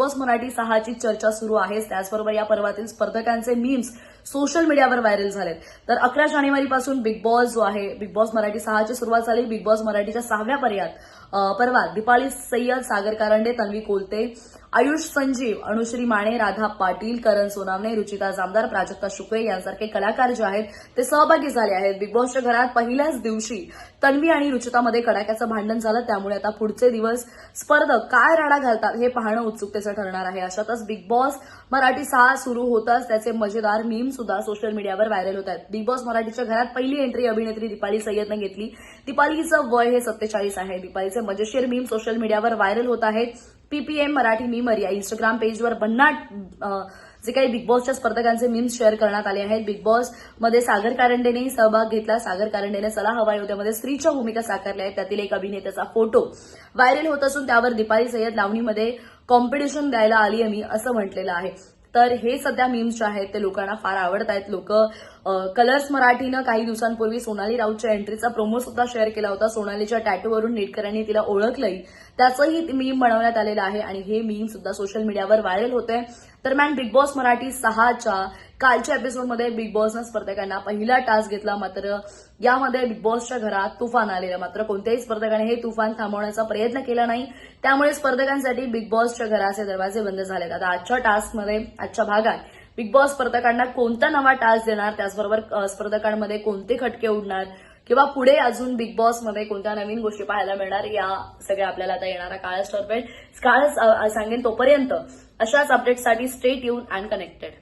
Boss Marathi सहाची चर्चा सुरू आहेच. त्याचबरोबर या पर्वातील स्पर्धकांचे मीम्स सोशल मीडियावर व्हायरल झालेत. तर अकरा जानेवारीपासून बिग बॉस जो आहे बिग बॉस मराठी सहाची सुरुवात झाली. बिग बॉस मराठीच्या सहाव्या पर्यात परवा पर्वात दीपाली सय्यद सागर कारंडे तन्वी कोलते आयुष संजीव अनुश्री माने राधा पाटील करण सोनावणे रुचिता जामदार प्राजक्ता शुक्रे यांसारखे कलाकार जे आहेत ते सहभागी झाले आहेत. बिग बॉसच्या घरात पहिल्याच दिवशी तन्वी आणि रुचितामध्ये कडाक्याचं भांडण झालं. त्यामुळे आता पुढचे दिवस स्पर्धक काय राडा घालतात हे पाहणं उत्सुकतेचं ठरणार आहे. अशातच बिग बॉस मराठी सहा सुरू होताच त्याचे मजेदार मीम सुद्धा सोशल मीडियावर व्हायरल होत आहेत. बिग बॉस मराठीच्या घरात पहिली एंट्री अभिनेत्री दीपाली सय्यदनं घेतली. दीपालीचं वय हे सत्तेचाळीस आहे. दीपालीचे मजेशीर मीम सोशल मीडियावर व्हायरल होत आहेत. पीपीएम मराठी मीमर या इंस्टाग्राम पेजवर भन्नाट जे काही बिग बॉसच्या स्पर्धकांचे मीम्स शेअर करण्यात आले आहेत. बिग बॉसमध्ये सागर कारंडेनेही सहभाग घेतला. सागर कारंडेने चला हवा योद्यामध्ये स्त्रीच्या भूमिका साकारल्या आहेत. त्यातील एक अभिनेत्याचा फोटो व्हायरल होत असून त्यावर दीपाली सय्यद लावणीमध्ये कॉम्पिटिशन द्यायला आली आहे मी असं म्हटलेलं आहे. तर हे सध्या मीम्स जे आहेत ते लोकांना फार आवडत आहेत लोक कलर्स मराठीनं काही दिवसांपूर्वी सोनाली राऊतच्या एंट्रीचा प्रोमो सुद्धा शेअर केला होता. सोनालीच्या टॅटूवरून नेटकऱ्यांनी तिला ओळखलंही त्याचंही मीम बनवण्यात आलेलं आहे आणि हे मीम सुद्धा सोशल मीडियावर व्हायरल होते दरम्यान बिग बॉस मराठी सहाच्या कालच्या एपिसोडमध्ये बिग बॉसनं स्पर्धकांना पहिला टास्क घेतला मात्र यामध्ये बिग बॉसच्या घरात तुफान आलेलं मात्र कोणत्याही स्पर्धकाने हे तुफान थांबवण्याचा प्रयत्न केला नाही. त्यामुळे स्पर्धकांसाठी बिग बॉसच्या घराचे दरवाजे बंद झालेत. आता आजच्या टास्कमध्ये आजच्या भागात बिग बॉस स्पर्धकांना कोणता नवा टास्क देणार? त्याचबरोबर स्पर्धकांमध्ये कोणते खटके उडणार? किंवा पुढे अजून बिग बॉसमध्ये कोणत्या नवीन गोष्टी पाहायला मिळणार? या सगळ्या आपल्याला आता येणारा काळच ठरवेल. काळच सांगेन तोपर्यंत अशाच अपडेटसाठी स्टेट येऊन अँड कनेक्टेड